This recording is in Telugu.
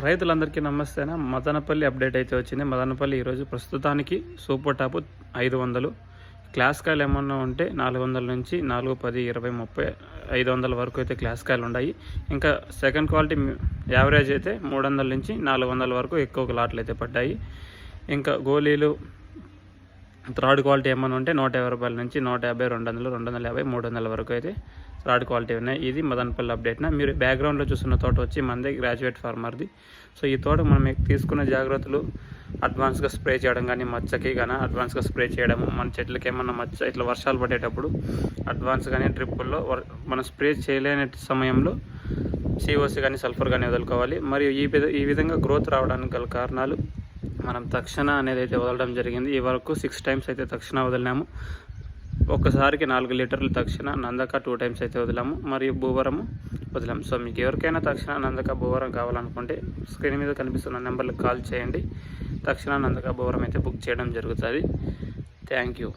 రైతులందరికీ నమస్తేనా. మదనపల్లి అప్డేట్ అయితే వచ్చింది. మదనపల్లి ఈరోజు ప్రస్తుతానికి సూపర్ టాప్ ఐదు వందలు. క్లాస్ కాయలు ఏమన్నా ఉంటే నాలుగు వందల నుంచి నాలుగు పది ఇరవై ముప్పై ఐదు వందల వరకు అయితే క్లాస్ కాయలు ఉన్నాయి. ఇంకా సెకండ్ క్వాలిటీ యావరేజ్ అయితే మూడు వందల నుంచి నాలుగు వందల వరకు ఎక్కువ లాట్లు అయితే పడ్డాయి. ఇంకా గోళీలు థర్డ్ క్వాలిటీ ఏమైనా ఉంటే నూట యాభై రూపాయల నుంచి నూట యాభై రెండు వందలు రెండు వందల యాభై మూడు వందల వరకు అయితే రాడ్ క్వాలిటీ ఉన్నాయి. ఇది మదన్పల్లి అప్డేట్న మీరు బ్యాక్గ్రౌండ్లో చూస్తున్న తోట వచ్చి మనదే గ్రాడ్యుయేట్ ఫార్మర్ది సో ఈ తోట మనం తీసుకున్న జాగ్రత్తలు అడ్వాన్స్గా స్ప్రే చేయడం కానీ మచ్చకి కానీ అడ్వాన్స్గా స్ప్రే చేయడం మన చెట్లకి ఏమన్నా మచ్చ ఇట్లా వర్షాలు పడేటప్పుడు అడ్వాన్స్ కానీ డ్రిప్పుల్లో మనం స్ప్రే చేయలేని సమయంలో సిఓసి కానీ సల్ఫర్ కానీ వదులుకోవాలి. మరియు ఈ ఈ విధంగా గ్రోత్ రావడానికి గల కారణాలు మనం తక్షణ అనేది అయితే వదలడం జరిగింది. ఈ వరకు సిక్స్ టైమ్స్ అయితే తక్షణ వదిలినాము. ఒక్కసారికి నాలుగు లీటర్లు తక్షణ నందక టూ టైమ్స్ అయితే వదిలాము. మరియు భూవరము వదిలాము. సో మీకు ఎవరికైనా తక్షణ నందక భూవరం కావాలనుకుంటే స్క్రీన్ మీద కనిపిస్తున్న నెంబర్లకు కాల్ చేయండి. తక్షణ నందక భూవరం అయితే బుక్ చేయడం జరుగుతుంది. Thank you.